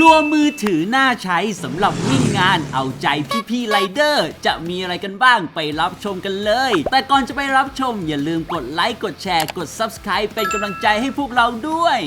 รวมมือถือน่าใช้สำหรับวิ่งงานเอาใจพี่ๆไรเดอร์ จะมีอะไรกันบ้างไปรับชมกันเลย แต่ก่อนจะไปรับชมอย่าลืมกดไลค์กดแชร์กด Subscribe เป็นกำลังใจให้พวกเราด้วย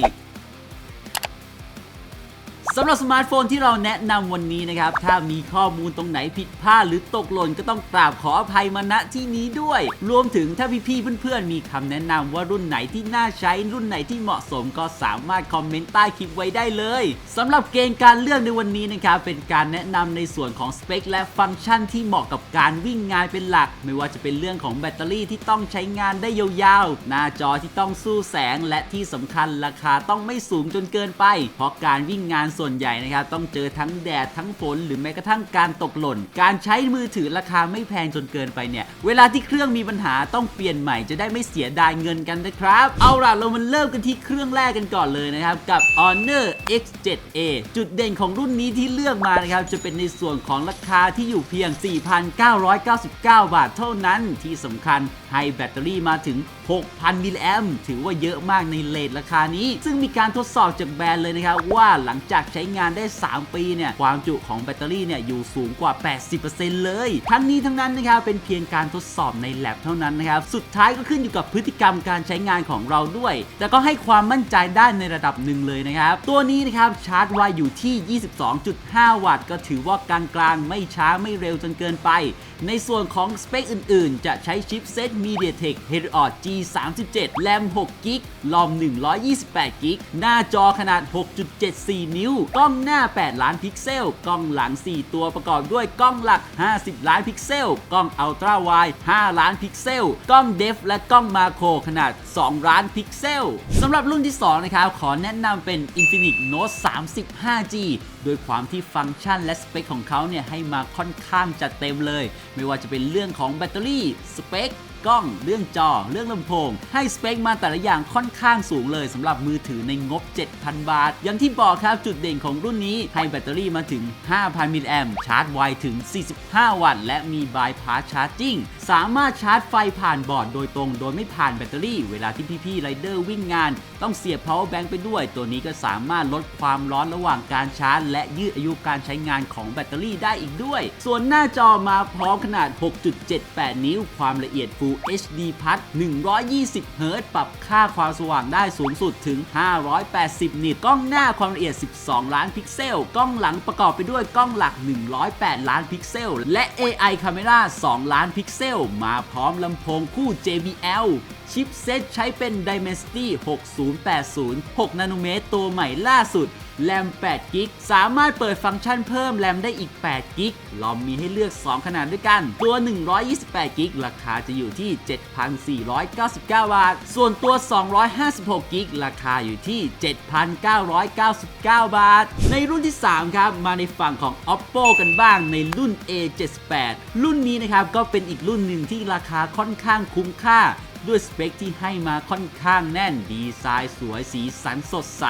สำหรับสมาร์ทโฟนที่เราแนะนำวันนี้นะครับ ถ้ามีข้อมูลตรงไหนผิดพลาดหรือตกหล่นก็ต้องกราบขออภัยมาณที่นี้ด้วย รวมถึงถ้าพี่ๆเพื่อนๆ มีคำแนะนำว่ารุ่นไหนที่น่าใช้รุ่นไหนที่เหมาะสมก็สามารถคอมเมนต์ใต้คลิปไว้ได้เลยสำหรับเกณฑ์การเลือกในวันนี้นะครับเป็นการแนะนำในส่วนของสเปคและฟังก์ชันที่เหมาะกับการวิ่งงานเป็นหลัก ไม่ว่าจะเป็นเรื่องของแบตเตอรี่ที่ต้องใช้งานได้ยาวๆ หน้าจอที่ต้องสู้แสงและที่สำคัญราคาต้องไม่สูงจนเกินไป เพราะการวิ่งงานส่วนใหญ่นะครับต้องเจอทั้งแดดทั้งฝนหรือแม้กระทั่งการตกหล่น การใช้มือถือราคาไม่แพงจนเกินไปเนี่ย เวลาที่เครื่องมีปัญหาต้องเปลี่ยนใหม่จะได้ไม่เสียดายเงินกันนะครับ เอาล่ะเรามาเริ่มกันที่เครื่องแรกกันก่อนเลยนะครับ กับ Honor X7A จุดเด่นของรุ่นนี้ที่เลือกมานะครับจะเป็นในส่วนของราคาที่อยู่เพียง 4,999 บาทเท่านั้นที่สำคัญให้แบตเตอรี่มาถึง 6,000 มิลลิแอมถือว่าเยอะมากในเลทราคานี้ ซึ่งมีการทดสอบจากแบรนด์เลยนะครับว่าหลังจากใช้งานได้ 3 ปีเนี่ยความจุของแบตเตอรี่เนี่ยอยู่สูงกว่า 80%เลย ทั้งนี้ทั้งนั้นนะครับเป็นเพียงการทดสอบใน lab เท่านั้นนะครับสุดท้ายก็ขึ้นอยู่กับพฤติกรรมการใช้งานของเราด้วย แต่ก็ให้ความมั่นใจได้ในระดับหนึ่งเลยนะครับ ตัวนี้นะครับชาร์จไวอยู่ที่ 22.5 วัตต์ ก็ถือว่ากลางๆ ไม่ช้าไม่เร็วจนเกินไป ในส่วนของสเปคอื่นๆ จะใช้ชิปเซต MediaTek Helio G37 แรม6กิกลอม128กิกหน้าจอขนาด 6.74 นิ้วกล้องหน้า 8 ล้านพิกเซล กล้องหลัง 4 ตัวประกอบด้วยกล้องหลัก 50 ล้านพิกเซล กล้องอัลตร้าไวด์5ล้านพิกเซล กล้องเดฟและกล้องมาโครขนาด 2 ล้านพิกเซลสำหรับรุ่นที่ 2 นะครับ ขอแนะนำเป็น Infinix Note 30 5G โดยความที่ฟังก์ชันและสเปคของเขาเนี่ยให้มาค่อนข้างจัดเต็มเลย ไม่ว่าจะเป็นเรื่องของแบตเตอรี่สเปค กล้อง เรื่องจอ เรื่องลำโพง ให้สเปคมาแต่ละอย่างค่อนข้างสูงเลยสำหรับมือถือในงบ 7,000 บาท อย่างที่บอกครับจุดเด่นของรุ่นนี้ ให้แบตเตอรี่มาถึง 5,000 มิลลิแอมชาร์จไวถึง 45 วัตต์ และมีบายพาสชาร์จิ่งสามารถชาร์จไฟผ่านบอร์ดโดยตรง โดยไม่ผ่านแบตเตอรี่ เวลาที่พี่ๆไรเดอร์วิ่งงาน ต้องเสียบ power bank ไปด้วย ตัวนี้ก็สามารถลดความร้อนระหว่างการชาร์จ และยืดอายุการใช้งานของแบตเตอรี่ได้อีกด้วย ส่วนหน้าจอมาพร้อมขนาด 6.78 นิ้ว ความละเอียด Full HD พัด120เฮิรตซ์ปรับค่าความสว่างได้สูงสุดถึง 580 นิต กล้องหน้าความละเอียด 12 ล้านพิกเซล กล้องหลังประกอบไปด้วยกล้องหลัก 108 ล้านพิกเซล และ AI Camera 2 ล้านพิกเซล มาพร้อมลำโพงคู่ JBL ชิปเซตใช้เป็น Dimensity 6080 6 นาโนเมตรตัวใหม่ล่าสุด แรม8กิก สามารถเปิดฟังก์ชันเพิ่มแรมได้อีก8กิก ลอมมีให้เลือก 2 ขนาดด้วยกัน ตัว 128กิก ราคาจะอยู่ที่ 7,499 บาท ส่วนตัว 256กิก ราคาอยู่ที่ 7,999 บาท ในรุ่นที่ 3 ครับ มาในฝั่งของ Oppo กันบ้างในรุ่น A78 รุ่นนี้นะครับก็เป็นอีกรุ่นหนึ่งที่ราคาค่อนข้างคุ้มค่า ด้วยสเปคที่ให้มาค่อนข้างแน่น ดีไซน์สวยสีสันสดใส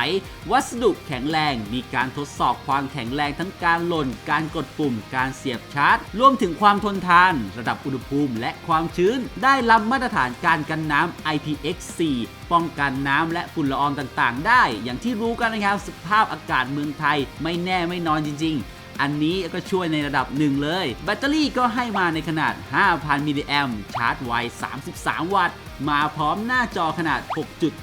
วัสดุแข็งแรง มีการทดสอบความแข็งแรงทั้งการหล่น การกดปุ่ม การเสียบชาร์จ รวมถึงความทนทาน ระดับอุณหภูมิและความชื้น ได้รับมาตรฐานการกันน้ำ IPX4 ป้องกันน้ำและฝุ่นละอองต่างๆ ได้ อย่างที่รู้กันนะครับสภาพอากาศเมืองไทยไม่แน่ไม่นอนจริง ๆอันนี้ก็ช่วยในระดับหนึ่งเลย แบตเตอรี่ก็ให้มาในขนาด 5,000 มิลลิแอมชาร์จไว 33 วัตต์ มาพร้อมหน้าจอขนาด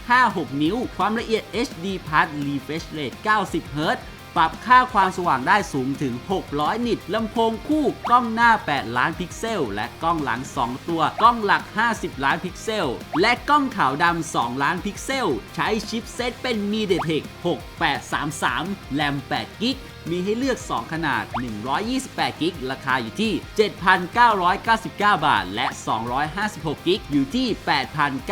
6.56 นิ้ว ความละเอียด HD Plus Refresh Rate 90เฮิรตซ์ปรับค่าความสว่างได้สูงถึง 600 นิต ลำโพงคู่กล้องหน้า 8 ล้านพิกเซล และกล้องหลัง 2 ตัว กล้องหลัก 50 ล้านพิกเซล และกล้องขาวดำ 2 ล้านพิกเซล ใช้ชิปเซตเป็น MediaTek 6833 แรม8กิก มีให้เลือก 2 ขนาด 128กิกราคาอยู่ที่ 7,999 บาท และ 256กิกอยู่ที่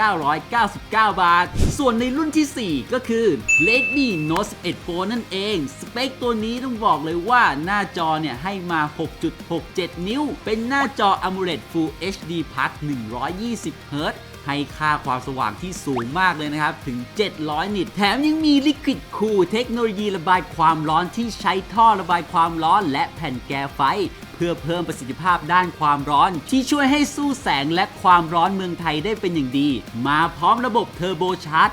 8,999 บาท ส่วนในรุ่นที่ 4 ก็คือ Redmi Note 11 Pro นั่นเอง สเปคตัวนี้ต้องบอกเลยว่าหน้าจอเนี่ยให้มา 6.67 นิ้ว เป็นหน้าจอ AMOLED Full HD Plus 120เฮิรตซ์ให้ค่าความสว่างที่สูงมากเลยนะครับ ถึง 700 นิต แถมยังมี Liquid Cool เทคโนโลยีระบายความร้อนที่ใช้ท่อระบายความร้อนและแผ่นแก้ไฟ เพื่อเพิ่มประสิทธิภาพด้านความร้อน ที่ช่วยให้สู้แสงและความร้อนเมืองไทยได้เป็นอย่างดี มาพร้อมระบบเทอร์โบชาร์จ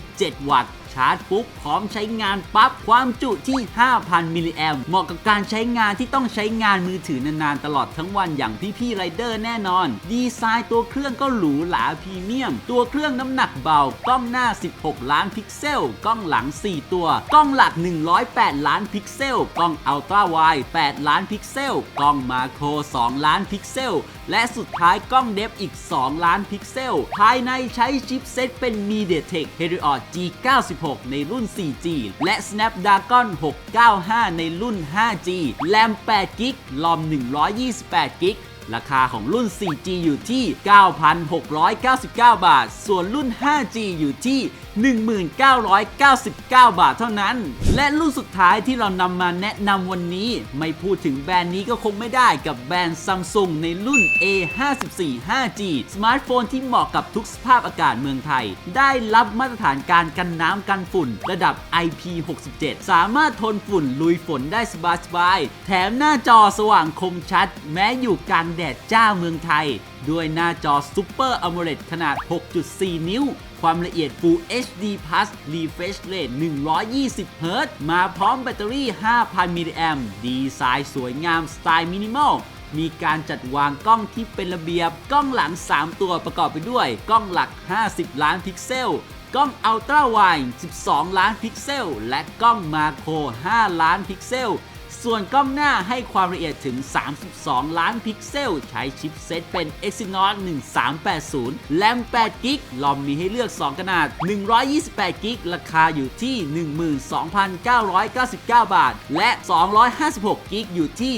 67 วัตต์ ชาร์จปุ๊บพร้อมใช้งานปั๊บความจุที่ 5,000 มิลลิแอมเหมาะกับการใช้งานที่ต้องใช้งานมือถือนานๆ ตลอดทั้งวันอย่างพี่ๆไรเดอร์แน่นอน ดีไซน์ตัวเครื่องก็หรูหราพรีเมียม ตัวเครื่องน้ำหนักเบากล้องหน้า 16 ล้านพิกเซล กล้องหลัง 4 ตัว กล้องหลัก 108 ล้านพิกเซล กล้องอัลตร้าไวด์8ล้านพิกเซล กล้องมาโคร 2 ล้านพิกเซลและสุดท้ายกล้องเดฟอีก 2 ล้านพิกเซล ภายในใช้ชิปเซตเป็น MediaTek Helio G96 ในรุ่น 4G และ Snapdragon 695 ในรุ่น 5G แรม8กิกลอม128กิก ราคาของรุ่น 4G อยู่ที่ 9,699 บาท ส่วนรุ่น 5G อยู่ที่ 1999 บาทเท่านั้น และรุ่นสุดท้ายที่เรานำมาแนะนำวันนี้ ไม่พูดถึงแบรนด์นี้ก็คงไม่ได้กับแบรนด์ Samsung ในรุ่น A54 5G สมาร์ทโฟนที่เหมาะกับทุกสภาพอากาศเมืองไทย ได้รับมาตรฐานการกันน้ำกันฝุ่น ระดับ IP67 สามารถทนฝุ่นลุยฝนได้สบายๆแถมหน้าจอสว่างคมชัด แม้อยู่กลางแดดจ้าเมืองไทย ด้วยหน้าจอ Super AMOLED ขนาด 6.4 นิ้ว ความละเอียด Full HD Plus Refresh Rate 120 Hz มาพร้อมแบตเตอรี่ 5,000 มิลลิแอมดีไซน์สวยงามสไตล์มินิมอลมีการจัดวางกล้องที่เป็นระเบียบ กล้องหลัง 3 ตัวประกอบไปด้วย กล้องหลัก 50 ล้านพิกเซล กล้องอัลตร้าไวด์12 ล้านพิกเซล และกล้องมาโคร 5 ล้านพิกเซล ส่วนกล้องหน้าให้ความละเอียดถึง 32 ล้านพิกเซล ใช้ชิปเซตเป็น Exynos 1380 แรม8กิกลอมมีให้เลือก 2 ขนาด 128กิกราคาอยู่ที่ 12,999 บาท และ 256กิกอยู่ที่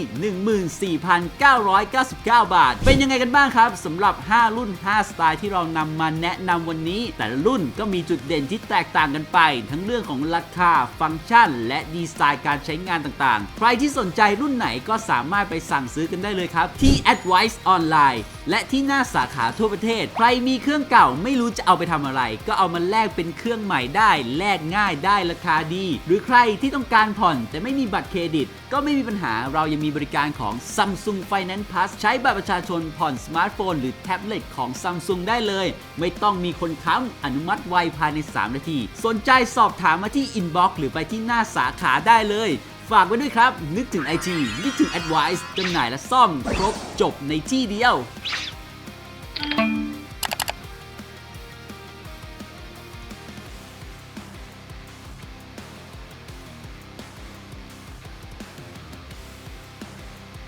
14,999 บาท เป็นยังไงกันบ้างครับสำหรับ 5 รุ่น 5 สไตล์ที่เรานำมาแนะนำวันนี้ แต่ละรุ่นก็มีจุดเด่นที่แตกต่างกันไป ทั้งเรื่องของราคาฟังก์ชัน และดีไซน์การใช้งานต่างๆใครที่สนใจรุ่นไหนก็สามารถไปสั่งซื้อกันได้เลยครับ ที่ Advice Online และที่หน้าสาขาทั่วประเทศ ใครมีเครื่องเก่าไม่รู้จะเอาไปทำอะไร ก็เอามาแลกเป็นเครื่องใหม่ได้ แลกง่ายได้ราคาดี หรือใครที่ต้องการผ่อนแต่ไม่มีบัตรเครดิต ก็ไม่มีปัญหาเรายังมีบริการของ Samsung Finance Plus ใช้บัตรประชาชนผ่อนสมาร์ทโฟน หรือแท็บเล็ตของ Samsung ได้เลย ไม่ต้องมีคนค้ำอนุมัติไวภายใน 3 นาที สนใจสอบถามมาที่ Inbox หรือไปที่หน้าสาขาได้เลย ฝากไว้ด้วยครับ นึกถึง IT นึกถึง Advice จำหน่ายและซ่อม ครบจบในที่เดียว